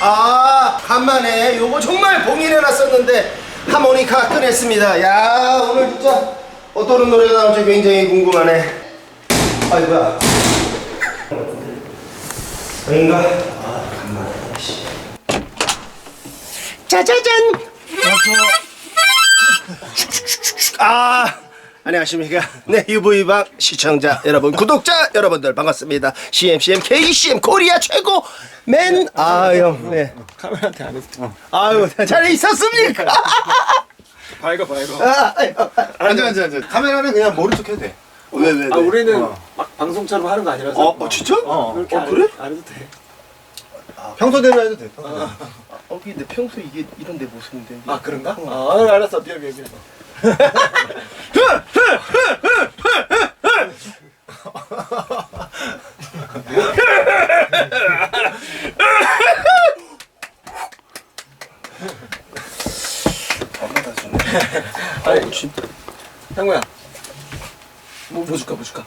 아, 간만에 요거 정말 봉인해놨었는데 하모니카 꺼냈습니다. 야, 오늘 진짜 어떤 노래가 나올지 굉장히 궁금하네. 아이고야. 아닌가? 아, 간만에. 씨. 짜자잔! 아, 안녕하십니까. 네, UV방 시청자 여러분, 구독자 여러분들 반갑습니다. CMCM KCM 코리아 최고 맨, 아, 형, 네. 카메라한테 안 했어. 아유, 잘 있었습니까? 밝아 밝아. 아, 아유, 아, 앉아 앉아 앉아 카메라는 그냥 모른 척 해도 돼 왜, 왜, 왜? 아 우리는 막 방송처럼 하는 거 아니라서. 어, 어, 진짜? 어. 그렇게 어, 안, 그래? 안 해도 돼. 평소대로 해도 돼 어, 근데 평소 이게 이런 내 모습인데. 아 그런가? 아 알았어 미안 미안 미안. 좀. 아이 진짜. 형구야. 뭐, 뭐 줄까 뭐 줄까?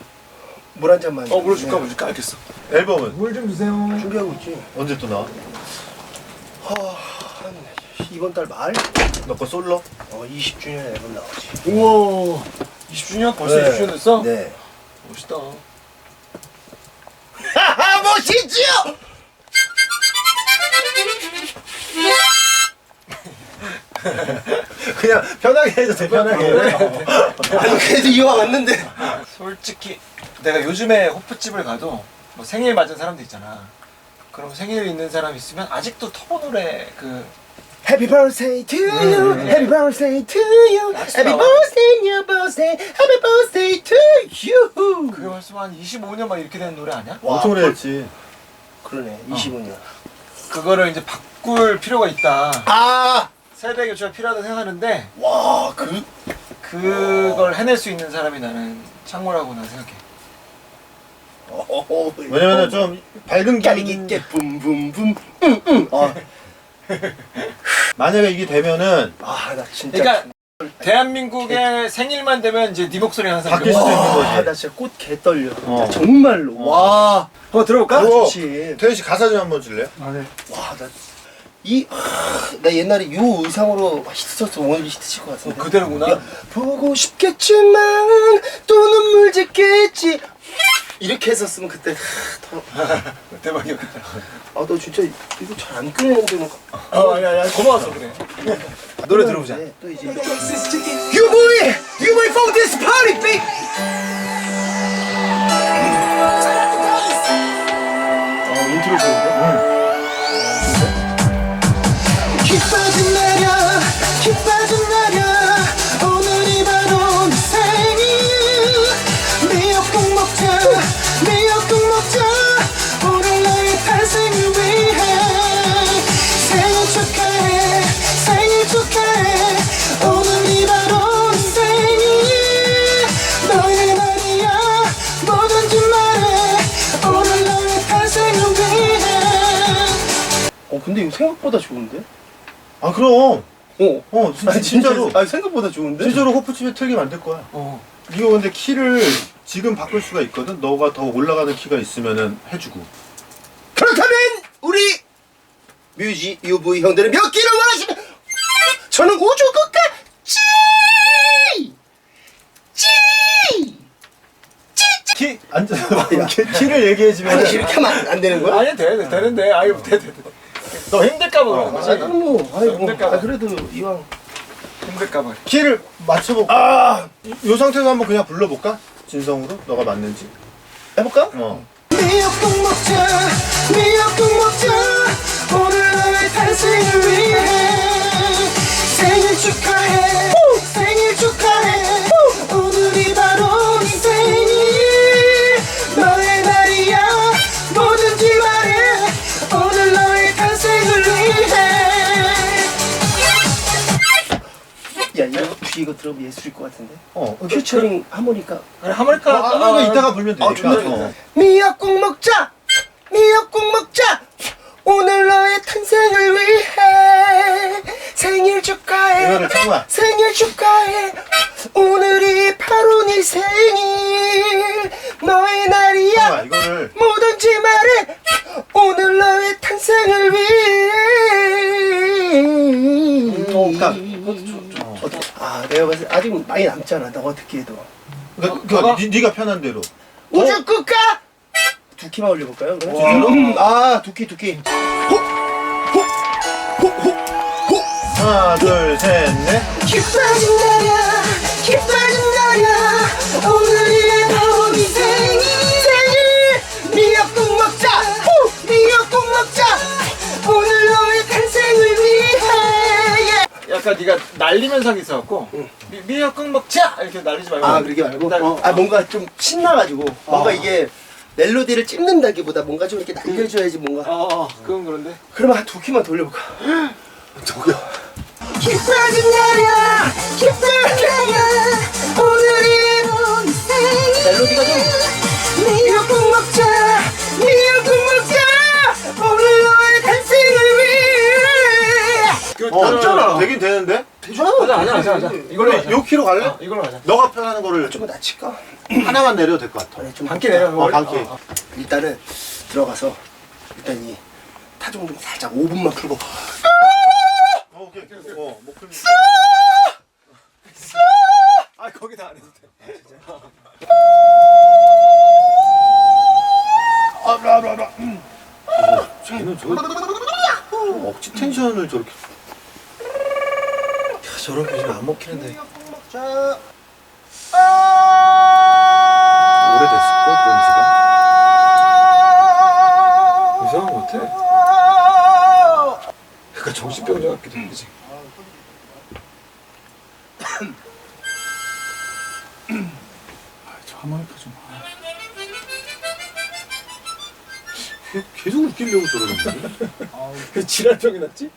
물 한 잔만. 어 물 줄까 네. 뭐 줄까 알겠어. 앨범은 물 좀 주세요. 준비하고 있지. 언제 또 나와? 한 이번 달 말? 너거 솔로? 어, 20주년 앨범 나오지. 우와. 20주년 벌써 네. 20주년 됐어? 네. 멋있다. 하하, 멋있지요? 그냥 편하게 해도 돼 편하게 아니, 그래도 이왕 왔는데. 솔직히 내가 요즘에 호프집을 가도 뭐 생일 맞은 사람도 있잖아. 그럼 생일 있는 사람 있으면 아직도 터보 노래 그 Happy birthday to you. Happy birthday to you. Happy birthday, new birthday. Happy birthday to you. 그게 벌써 한 25년 막 이렇게 되는 노래 아니야? 와, 엄청 오래 했지 그러네. 25년. 그거를 이제 바꿀 필요가 있다. 아, 세대 교체가 필요하다고 생각하는데 와, 그 그걸 해낼 수 있는 사람이 나는 창모라고 난 생각해. 어, 왜냐면은 좀 밝은 까리기 기깨 붐붐붐. 응, 응. 아, 만약에 이게 되면은 아, 나 진짜. 그러니까 대한민국의 생일만 되면 이제 네 목소리 항상 바뀔 수도 있는 거지. 와, 나 진짜 꽃 개 떨려. 어. 진짜 정말로. 와. 한번 들어볼까? 아, 그거 좋지. 태현 씨 가사 좀 한번 줄래요? 아, 네. 와, 나. 이, 하, 나 옛날에 요 의상으로 히트 쳤어. 오늘 히트 칠 것 같은데. 그대로구나. 야, 보고 싶겠지만 또 눈물 짓겠지. 이렇게 했었으면 그때 하, 더, 대박이었겠다. 아, 너 진짜 이거 잘안 끄는데 뭐. 어, 야, 야, 고마워서 그래. 노래 들어보자. 네, 또 이제 You boy, you boy for this party, baby. 어, 인트로 좋은데? 기빠진 날야, 기빠진 날야. 오늘이 바로 내 생일. 미역국 먹자, 미역국 먹자. 오늘 나의 탄생을 위해 생일 축하해, 생일 축하해. 오늘이 바로 내 생일. 너의 날이야, 뭐든지 말해. 오늘 나의 탄생을 위해. 어 근데 이거 생각보다 좋은데? 아 그럼 어. 어 진짜, 아니, 진짜로 아니 생각보다 좋은데? 진짜로 호프집에 틀게 만들 거야 어. 이거 근데 키를 지금 바꿀 수가 있거든 너가 더 올라가는 키가 있으면은 해주고 그렇다면 우리 뮤지 UV 형들은 몇 끼를 원하시면 저는 우주 끝까지 찌키 앉아서 키, 키를 얘기해주면 아니 이렇게 하면 안- 안 되는 거야? 아니, 돼, 돼, 되는데. 아유, 돼, 돼, 돼. 너 힘들까 봐 그러는 거지? 아, 나는 뭐. 아니 뭐. 힘들까 봐. 아, 그래도 이왕. 힘들까 봐. 키를 맞춰보고 아! 요 상태에서 한번 그냥 불러볼까? 진성으로? 너가 맞는지. 해볼까? 어. 미역국 먹자 미역국 먹자. 오늘 너의 탄생을 위해 생일 축하해 야 이거 뒤 이거 들어보면 예술일 것 같은데. 어. 퓨처링 하모니카. 아니 하모니카 아, 아, 아, 이따가 불면 되니까. 아, 존나 좋다. 어. 미역국 먹자. 미역국 먹자. 오늘 너의 탄생을 위해 생일 축하해. 이거를. 생일 축하해. 오늘이 바로 네 생일. 너의 날이야. 이거를 뭐든지 말해. 오늘 너의 탄생을 위해. 어, 딱. 어떻게? 아, 내가 봤을 때 아직 많이 남잖아. 너가 듣기에도. 그러니까, 너가? 그러니까 니, 네가 편한 대로. 우주 끝가. 두 키만 올려볼까요? 그럼? 와. 음, 아, 두 키, 두 키. 하나 둘 셋 넷. 기뻐진 날이야, 기뻐진 날이야. 오늘이 바로 네 생일. 생일. 미역국 먹자. 후, 미역국 먹자. 약간 네가 날리면서 하기 있어갖고 미, 미역국 먹자 이렇게 날리지 말고. 아, 그러게 말고. 날- 어, 아, 뭔가 좀 신나가지고. 뭔가 이게 멜로디를 찝는다기보다 뭔가 좀 이렇게 날려줘야지 뭔가. 어, 어 그건 그런데. 그러면 한 두 키만 돌려볼까? 누구야? 기뻐진 날이야! 기뻐진 날이야! 오늘이 멜로디가 좀 미역국 먹자! 미역국 먹자 없잖아. 되긴 되는데. 되잖아 하자 하자 하자 하자 이걸로 하자 요 키로 갈래? 어, 이걸로 하자 너가 편하는 거를 좀 낮출까? 하나만 내려도 될 것 같아. 아니, 좀 반키 내려 어, 반키. 어, 어. 일단은 들어가서 일단 이 타종 좀 살짝 5분만 풀고 어, 오케이. 어, 목표. 아 거기다 안 해도 돼 쟤는 저저 억지 텐션을 저렇게. 저렇게 지금 안 먹히는데 오래됐을걸 그런 지가. 이상한 거 같아 약간 정신병자 같기도 해 그치 저 하모니카 좀. 아, 걔 계속 웃기려고 저러는 거지. 그 지랄병이 났지?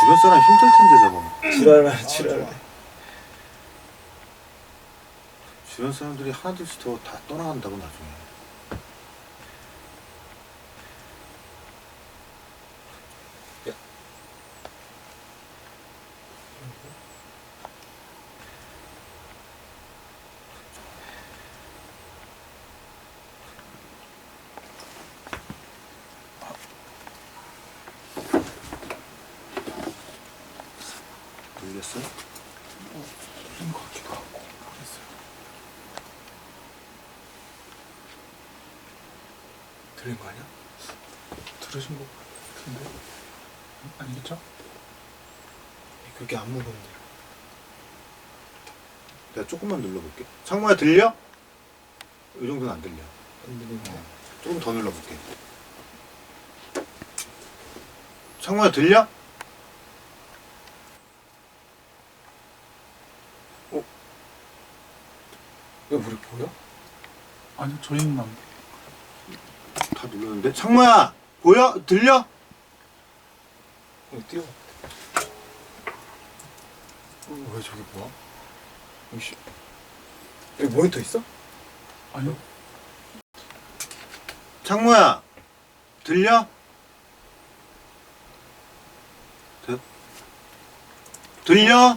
주변 사람 힘들 텐데 저거. 지랄만 지랄 주변 사람들이 하나둘씩 더 다 떠나간다고 나중에. 놀랬어요? 그런 것 같기도 하고. 모르겠어요. 들린 거 아니야? 들으신 것 같은데? 음, 아니겠죠? 그렇게 안 무거운데 내가 조금만 눌러볼게. 창모야 들려? 이 정도는 안 들려. 안 들리네 조금 더 눌러볼게. 창모야 들려? 왜 우리 보여? 아니요, 저희만. 다 눌렀는데. 창모야 보여? 들려? 여기 뛰어 어, 왜 저기 뭐야? 여기 씨- 여기 모니터 있어? 아니요. 창모야 들려? 들- 들려?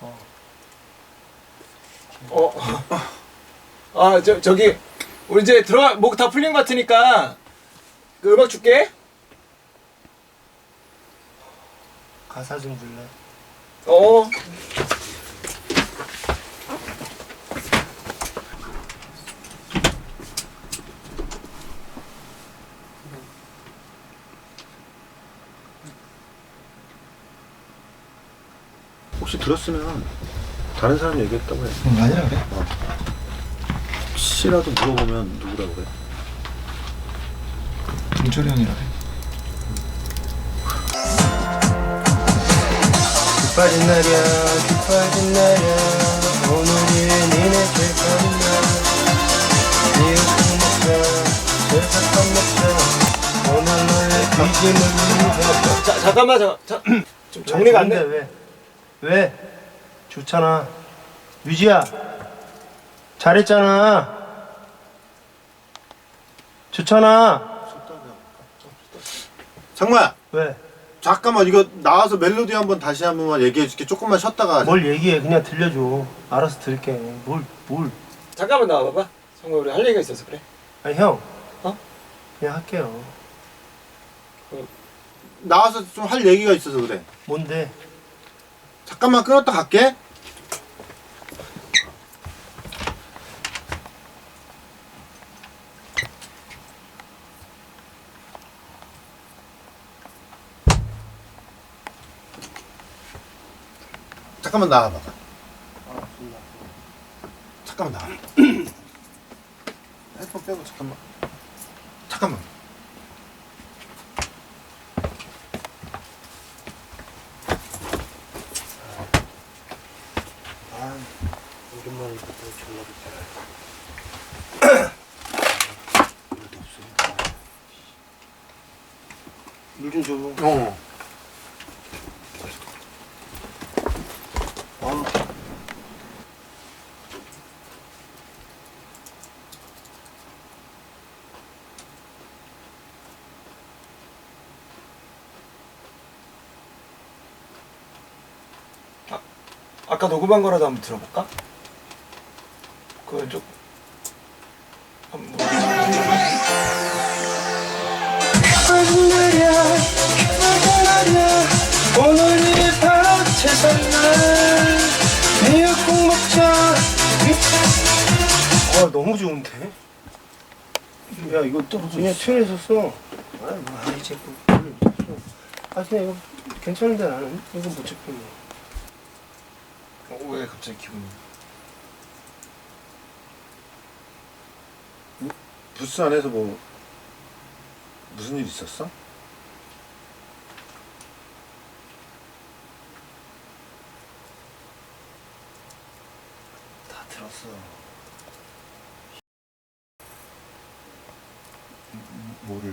어. 아, 저, 저기, 우리 이제 들어가, 목 다 풀린 것 같으니까, 그 음악 줄게. 가사 좀 불러 어. 혹시 들었으면 다른 사람이 얘기했다고 해. 응, 아니라 그래. 혹시라도 물어보면 누구라고 그래? 김철이 형이라 그래. 기뻐진 날이야 기뻐진 날이야 오늘이 니네 좋은 날 미역국 먹자 제사밥 먹자 오늘 너의 자 잠깐만 잠깐. 자, 좀 정리가 안 돼. 왜? 왜? 좋잖아. 유지야. 잘했잖아. 좋잖아. 장모야 왜? 잠깐만 이거 나와서 멜로디 한번 다시 한 번만 얘기해 줄게 조금만 쉬었다가 하자. 뭘 얘기해? 그냥 들려줘. 알아서 들을게. 뭘, 뭘. 잠깐만 나와봐봐. 정말 우리 할 얘기가 있어서 그래. 아니, 형. 어? 그냥 할게요. 나와서 좀 할 얘기가 있어서 그래 뭔데? 잠깐만 끊었다 갈게 잠깐만 나와봐 잠깐만 나와 핸드폰 빼고 잠깐만 잠깐만 오랜만에 봤더니 졸라 좋더라. 물도 없어. 물좀 줘. 어 아까 녹음한 거라도 한번 들어볼까? 그건 좀. 한번 뭐- 오늘이 바로 최선날 미역국 먹자 아 너무 좋은데? 야 이거 또 그냥 튜닝해서 써 아이 뭐 아이 자꾸 아 그냥 이거 괜찮은데 나는 이거 못 잡겠네 어, 왜 갑자기 기분이? 부스 안에서 뭐 무슨 일 있었어? 다 들었어 뭐를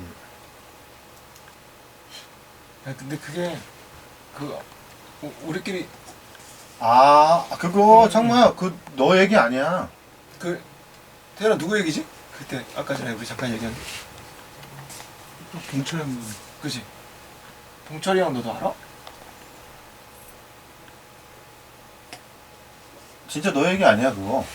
야 근데 그게 그 우- 우리끼리 아 그거 창모야 그 너 얘기 아니야 그 태연아 누구 얘기지? 그때 아까 전에 우리 잠깐 얘기한 동철 형 그지? 동철이 형 너도 알아? 진짜 너 얘기 아니야 그거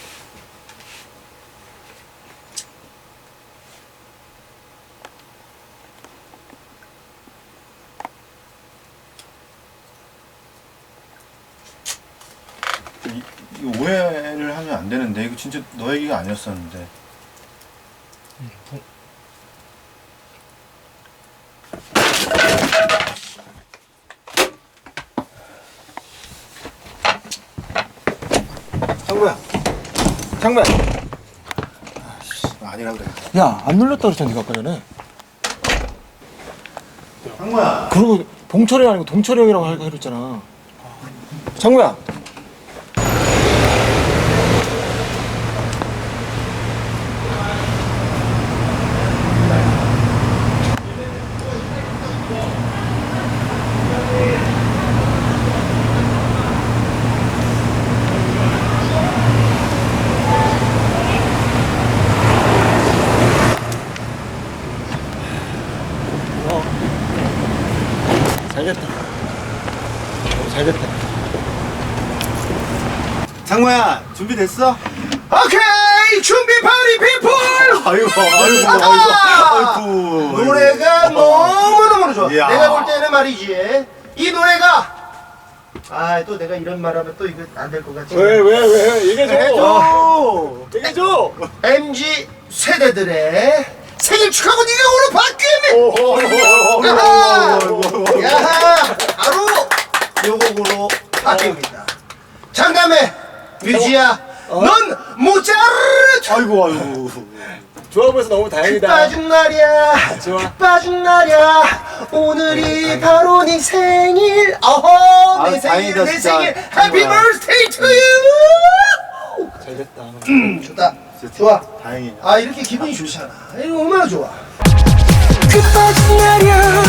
이, 이 오해를 하면 안 되는데 이거 진짜 너 얘기가 아니었었는데. 장구야. 장구야. 아니라 그래. 야 안 눌렀다 그랬잖아 네가 아까 전에. 창모야. 그리고 봉철이 아니고 동철이 형이라고 하기로 했잖아. 장구야 잘됐다. 어, 잘됐다. 창모야 준비됐어? 오케이! 준비 파리 피플! 아이고 아이고! 아이고 아이고. 노래가 너무 너무 좋아. 이야. 내가 볼 때는 말이지. 이 노래가 아 또 내가 이런 말 하면 또 이거 안 될 것 같지? 왜왜 왜? 얘기해줘. 해줘. 얘기해줘. MG 세대들의 생일 축하고 네가 오늘 바뀌었네 아이고 야하 바로 요 곡으로 바뀝니다 장담해 뮤지야 넌 모차르트 아이고 아이고. 좋아 보여서 너무 다행이다. 빠진 날이야. 좋아. 빠진 날이야. 오늘이 바로 네 생일. 어허 내 아, 생일 다행이다, 내 진짜. 생일. 해피 정말. birthday to you. 잘 됐다. 좋다. 좋아. 다행이다. 아 이렇게 기분이 좋잖아. 이거 얼마나 좋아. 그 빠진 날이야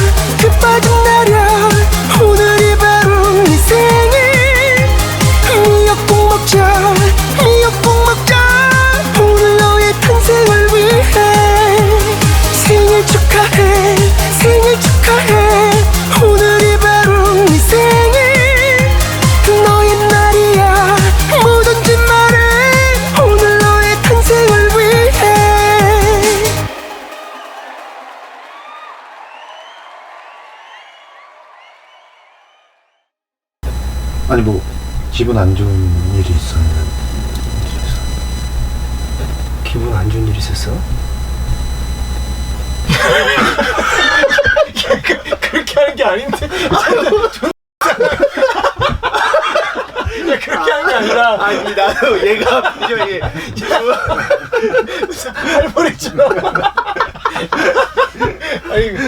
아니 뭐 기분 안 좋은 일이 있었는데 기분 안 좋은 일 있었어? 그렇게 하는 게 아닌데. 야, 그렇게 하는 게 아니라 아니 나도 얘가 표정이 할머니처럼. 아니,